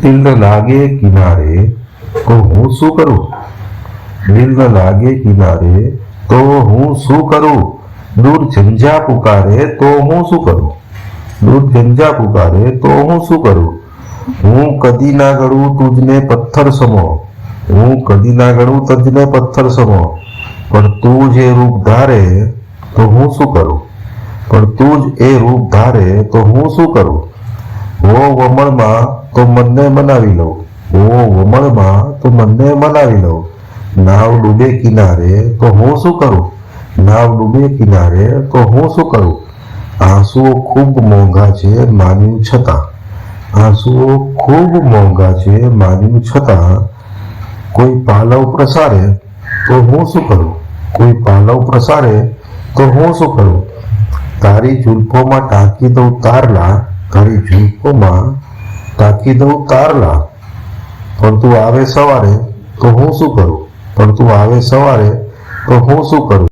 દિલ ન લાગે કિનારે તો હું શું કરું દિલ ન લાગે કિનારે તો હું શું કરું દૂર ઝંઝા પુકારે તો હું શું કરું દૂર ઝંઝા પુકારે તો હું શું કરું હું કદી ના ગળું તુજને પથ્થર સમો હું કદી ના ગળું તજને પથ્થર સમો પણ તું જે રૂપ ધારે તો હું શું કરું પણ તું જ એ રૂપ ધારે તો હું શું કરું હો વમળમાં તો મનને મનાવી લો. હો વમળમાં તો મનને મનાવી લો. નાવ ડૂબે કિનારે તો હું શું કરું? નાવ ડૂબે કિનારે તો હું શું કરું? આંસુઓ ખૂબ મોંઘા છે માન્યું છતાં. આંસુઓ ખૂબ મોંઘા છે માન્યું છતાં. કોઈ પાલવ પ્રસારે તો હું શું કરું? કોઈ પાલવ પ્રસારે તો હું શું કરું? તારી જુલ્ફોમાં ટાંકી દઉં તારલા, તારી જુલ્ફોમાં ટાંકી દઉં તારલા પણ તું આવે સવારે તો હું શું કરું? પણ તું આવે સવારે તો હું શું કરું?